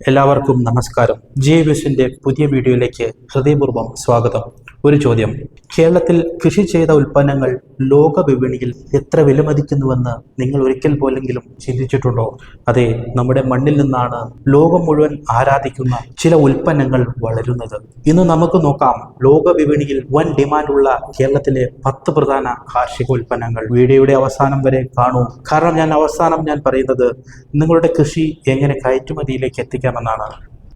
എല്ലാവർക്കും നമസ്കാരം. ജി വിസിന്റെ പുതിയ വീഡിയോയിലേക്ക് ഹൃദയപൂർവം സ്വാഗതം. ഒരു ചോദ്യം. കേരളത്തിൽ കൃഷി ചെയ്ത ഉൽപ്പന്നങ്ങൾ ലോക വിപണിയിൽ എത്ര വിലമതിക്കുന്നുവെന്ന് നിങ്ങൾ ഒരിക്കൽ പോലെങ്കിലും ചിന്തിച്ചിട്ടുണ്ടോ? അതെ നമ്മുടെ മണ്ണിൽ നിന്നാണ് ലോകം മുഴുവൻ ആരാധിക്കുന്ന ചില ഉൽപ്പന്നങ്ങൾ വളരുന്നത്. ഇന്ന് നമുക്ക് നോക്കാം ലോക വിപണിയിൽ വൻ ഡിമാൻഡുള്ള കേരളത്തിലെ പത്ത് പ്രധാന കാർഷിക ഉൽപ്പന്നങ്ങൾ. വീഡിയോയുടെ അവസാനം വരെ കാണൂ. കാരണം ഞാൻ അവസാനം ഞാൻ പറയുന്നത് നിങ്ങളുടെ കൃഷി എങ്ങനെ കയറ്റുമതിയിലേക്ക് എത്തിക്കാമെന്നാണ്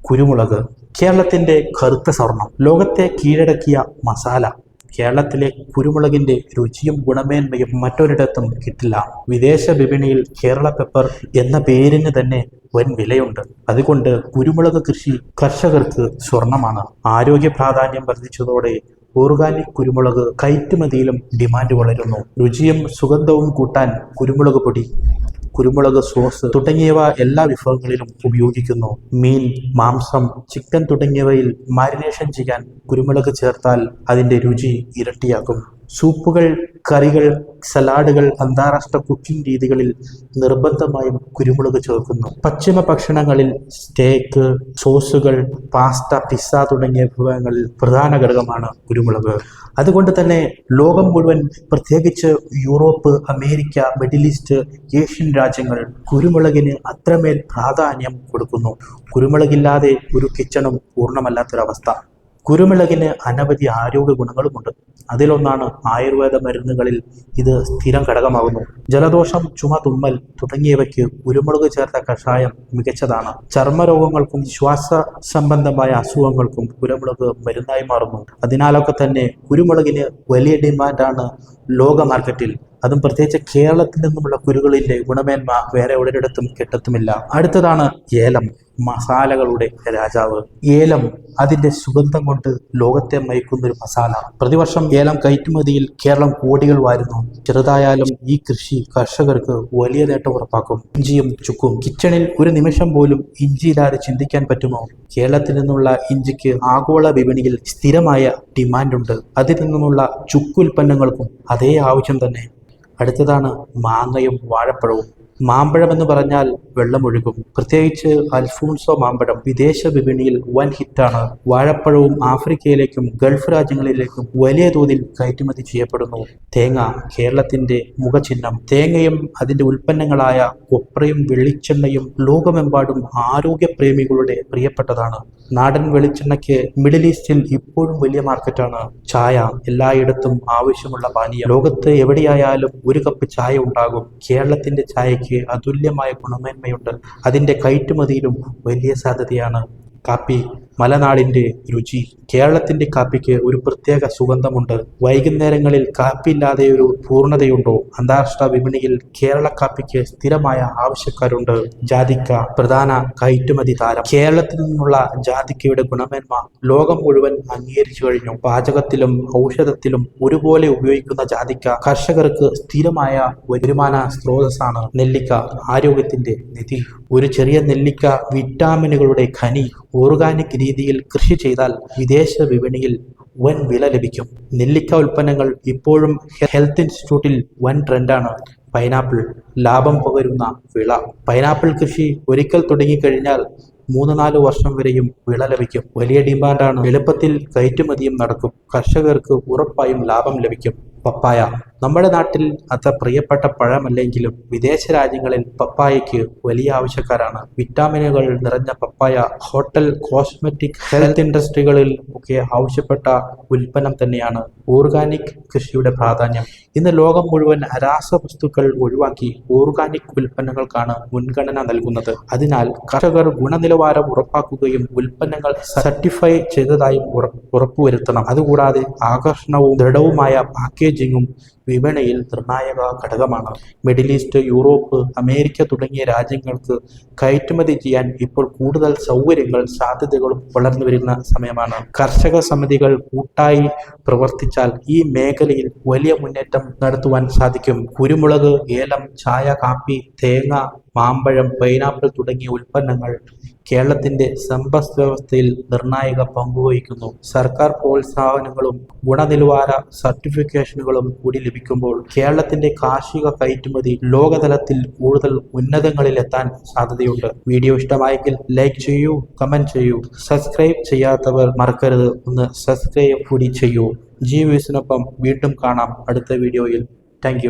കുരുമുളക്. കേരളത്തിന്റെ കറുത്ത സ്വർണം. ലോകത്തെ കീഴടക്കിയ മസാല. കേരളത്തിലെ കുരുമുളകിന്റെ രുചിയും ഗുണമേന്മയും മറ്റൊരിടത്തും കിട്ടില്ല. വിദേശ വിപണിയിൽ കേരള പെപ്പർ എന്ന പേരിന് തന്നെ വൻ വിലയുണ്ട്. അതുകൊണ്ട് കുരുമുളക് കൃഷി കർഷകർക്ക് സ്വർണമാണ്. ആരോഗ്യ പ്രാധാന്യം വർദ്ധിച്ചതോടെ ഓർഗാനിക് കുരുമുളക് കയറ്റുമതിയിലും ഡിമാൻഡ് വളരുന്നു. രുചിയും സുഗന്ധവും കൂട്ടാൻ കുരുമുളക് പൊടി കുരുമുളക് സോസ് തുടങ്ങിയവ എല്ലാ വിഭവങ്ങളിലും ഉപയോഗിക്കുന്നു. മീൻ മാംസം ചിക്കൻ തുടങ്ങിയവയിൽ മാരിനേഷൻ ചെയ്യാൻ കുരുമുളക് ചേർത്താൽ അതിന്റെ രുചി ഇരട്ടിയാക്കും സൂപ്പുകൾ കറികൾ സലാഡുകൾ അന്താരാഷ്ട്ര കുക്കിംഗ് രീതികളിൽ നിർബന്ധമായും കുരുമുളക് ചേർക്കുന്നു. പശ്ചിമ ഭക്ഷണങ്ങളിൽ സ്റ്റേക്ക് സോസുകൾ പാസ്ത പിസ്സ തുടങ്ങിയ വിഭവങ്ങളിൽ പ്രധാന ഘടകമാണ് കുരുമുളക്. അതുകൊണ്ട് തന്നെ ലോകം മുഴുവൻ പ്രത്യേകിച്ച് Europe America Middle East Asian രാജ്യങ്ങൾ കുരുമുളകിന് അത്രമേൽ പ്രാധാന്യം കൊടുക്കുന്നു. കുരുമുളകില്ലാതെ ഒരു കിച്ചണും പൂർണമല്ലാത്തൊരവസ്ഥ. കുരുമുളകിന് അനവധി ആരോഗ്യ ഗുണങ്ങളുമുണ്ട്. അതിലൊന്നാണ് ആയുർവേദ മരുന്നുകളിൽ ഇത് സ്ഥിരം ഘടകമാകുന്നു. ജലദോഷം ചുമ തുമ്മൽ തുടങ്ങിയവയ്ക്ക് കുരുമുളക് ചേർത്ത കഷായം മികച്ചതാണ്. ചർമ്മരോഗങ്ങൾക്കും ശ്വാസ സംബന്ധമായ അസുഖങ്ങൾക്കും കുരുമുളക് മരുന്നായി മാറുന്നു. അതിനാലൊക്കെ തന്നെ കുരുമുളകിന് വലിയ ഡിമാൻഡാണ് ലോക മാർക്കറ്റിൽ അതും പ്രത്യേകിച്ച് കേരളത്തിൽ നിന്നുമുള്ള കുരുകളിലെ ഗുണമേന്മ വേറെ ഒരിടത്തും കിട്ടത്തുമില്ല. അടുത്തതാണ് ഏലം മസാലകളുടെ രാജാവ്. ഏലം അതിന്റെ സുഗന്ധം കൊണ്ട് ലോകത്തെ മയക്കുന്ന ഒരു മസാല. പ്രതിവർഷം ഏലം കയറ്റുമതിയിൽ കേരളം കോടികൾ വാരുന്നു. ചെറുതായാലും ഈ കൃഷി കർഷകർക്ക് വലിയ നേട്ടം ഉറപ്പാക്കും. ഇഞ്ചിയും ചുക്കും. കിച്ചണിൽ ഒരു നിമിഷം പോലും ഇഞ്ചിയില്ലാതെ ചിന്തിക്കാൻ പറ്റുമോ? കേരളത്തിൽ നിന്നുള്ള ഇഞ്ചിക്ക് ആഗോള വിപണിയിൽ സ്ഥിരമായ ഡിമാൻഡുണ്ട്. അതിൽ നിന്നുമുള്ള ചുക്കുൽപ്പന്നങ്ങൾക്കും അതേ ആവശ്യം തന്നെ. അടുത്തതാണ് മാങ്ങയും വാഴപ്പഴവും. മാമ്പഴം എന്ന് പറഞ്ഞാൽ വെള്ളമൊഴുകും പ്രത്യേകിച്ച് അൽഫോൺസോ മാമ്പഴം വിദേശ വിപണിയിൽ വൻ ഹിറ്റാണ്. വാഴപ്പഴവും ആഫ്രിക്കയിലേക്കും ഗൾഫ് രാജ്യങ്ങളിലേക്കും വലിയ തോതിൽ കയറ്റുമതി ചെയ്യപ്പെടുന്നു. തേങ്ങ കേരളത്തിന്റെ മുഖചിഹ്നം. തേങ്ങയും അതിന്റെ ഉൽപ്പന്നങ്ങളായ കൊപ്രയും വെളിച്ചെണ്ണയും ലോകമെമ്പാടും ആരോഗ്യപ്രേമികളുടെ പ്രിയപ്പെട്ടതാണ്. നാടൻ വെളിച്ചെണ്ണയ്ക്ക് മിഡിൽ ഈസ്റ്റിൽ ഇപ്പോഴും വലിയ മാർക്കറ്റാണ്. ചായ എല്ലായിടത്തും ആവശ്യമുള്ള പാനീയം. ലോകത്ത് എവിടെയായാലും ഒരു കപ്പ് ചായ ഉണ്ടാകും. കേരളത്തിന്റെ ചായയ്ക്ക് അതുല്യമായ ഗുണമേന്മയുണ്ട് അതിന്റെ കയറ്റുമതിയിലും വലിയ സാധ്യതയാണ്. കാപ്പി മലനാടിന്റെ രുചി. കേരളത്തിന്റെ കാപ്പിക്ക് ഒരു പ്രത്യേക സുഗന്ധമുണ്ട്. വൈകുന്നേരങ്ങളിൽ കാപ്പിയില്ലാതെ ഒരു പൂർണതയുണ്ടോ? അന്താരാഷ്ട്ര വിപണിയിൽ കേരള കാപ്പിക്ക് സ്ഥിരമായ ആവശ്യക്കാരുണ്ട്. ജാതിക്ക പ്രധാന കയറ്റുമതി താരം. കേരളത്തിൽ നിന്നുള്ള ജാതിക്കയുടെ ഗുണമേന്മ ലോകം മുഴുവൻ അംഗീകരിച്ചു കഴിഞ്ഞു. പാചകത്തിലും ഔഷധത്തിലും ഒരുപോലെ ഉപയോഗിക്കുന്ന ജാതിക്ക കർഷകർക്ക് സ്ഥിരമായ വരുമാന സ്രോതസ്സാണ്. നെല്ലിക്ക ആരോഗ്യത്തിന്റെ നിധി. ഒരു ചെറിയ നെല്ലിക്ക വിറ്റാമിനുകളുടെ ഖനി ഓർഗാനിക് രീതിയിൽ കൃഷി ചെയ്താൽ വിദേശ വിപണിയിൽ വൻ വില ലഭിക്കും. നെല്ലിക്ക ഉൽപ്പന്നങ്ങൾ ഇപ്പോഴും ഹെൽത്ത് ഇൻസ്റ്റിറ്റ്യൂട്ടിൽ വൻ ട്രെൻഡാണ്. പൈനാപ്പിൾ ലാഭം പകരുന്ന വിള. പൈനാപ്പിൾ കൃഷി ഒരിക്കൽ തുടങ്ങിക്കഴിഞ്ഞാൽ മൂന്ന് നാല് വർഷം വരെയും വിള ലഭിക്കും. വലിയ ഡിമാൻഡാണ്. എളുപ്പത്തിൽ കയറ്റുമതിയും നടക്കും. കർഷകർക്ക് ഉറപ്പായും ലാഭം ലഭിക്കും. പപ്പായ നമ്മുടെ നാട്ടിൽ അത്ര പ്രിയപ്പെട്ട പഴമല്ലെങ്കിലും വിദേശ രാജ്യങ്ങളിൽ പപ്പായയ്ക്ക് വലിയ ആവശ്യക്കാരാണ്. വിറ്റാമിനുകൾ നിറഞ്ഞ പപ്പായ ഹോട്ടൽ കോസ്മെറ്റിക് ഹെൽത്ത് ഇൻഡസ്ട്രികളിൽ ഒക്കെ ആവശ്യപ്പെട്ട ഉൽപ്പന്നം തന്നെയാണ് ഓർഗാനിക് കൃഷിയുടെ പ്രാധാന്യം. ഇന്ന് ലോകം മുഴുവൻ രാസവസ്തുക്കൾ ഒഴിവാക്കി ഓർഗാനിക് ഉൽപ്പന്നങ്ങൾക്കാണ് മുൻഗണന നൽകുന്നത്. അതിനാൽ കർഷകർ ഗുണനിലവാരം ഉറപ്പാക്കുകയും ഉൽപ്പന്നങ്ങൾ സർട്ടിഫൈ ചെയ്തതായും ഉറ- ഉറപ്പുവരുത്തണം. അതുകൂടാതെ ആകർഷണവും ദൃഢവുമായ പാക്കേജിങ്ങും വിപണിയിൽ നിർണായക ഘടകമാണ്. മിഡിൽ ഈസ്റ്റ് യൂറോപ്പ് അമേരിക്ക തുടങ്ങിയ രാജ്യങ്ങൾക്ക് കയറ്റുമതി ചെയ്യാൻ ഇപ്പോൾ കൂടുതൽ സൗകര്യങ്ങൾ സാധ്യതകളും വളർന്നു വരുന്ന സമയമാണ്. കർഷക സമിതികൾ കൂട്ടായി പ്രവർത്തിച്ചാൽ ഈ മേഖലയിൽ വലിയ മുന്നേറ്റം നടത്തുവാൻ സാധിക്കും. കുരുമുളക് ഏലം ചായ കാപ്പി തേങ്ങ മാമ്പഴം പൈനാപ്പിൾ തുടങ്ങിയ ഉൽപ്പന്നങ്ങൾ കേരളത്തിന്റെ സമ്പദ് വ്യവസ്ഥയിൽ നിർണായക പങ്കുവഹിക്കുന്നു. സർക്കാർ പ്രോത്സാഹനങ്ങളും ഗുണനിലവാര സർട്ടിഫിക്കേഷനുകളും കൂടി ലഭിക്കുമ്പോൾ കേരളത്തിന്റെ കാർഷിക കയറ്റുമതി ലോകതലത്തിൽ കൂടുതൽ ഉന്നതങ്ങളിലെത്താൻ സാധ്യതയുണ്ട്. വീഡിയോ ഇഷ്ടമായെങ്കിൽ ലൈക്ക് ചെയ്യൂ കമന്റ് ചെയ്യൂ. സബ്സ്ക്രൈബ് ചെയ്യാത്തവർ മറക്കരുത്. ഒന്ന് സബ്സ്ക്രൈബ് കൂടി ചെയ്യൂ. ജി വ്യൂസിനൊപ്പം വീണ്ടും കാണാം അടുത്ത വീഡിയോയിൽ. താങ്ക്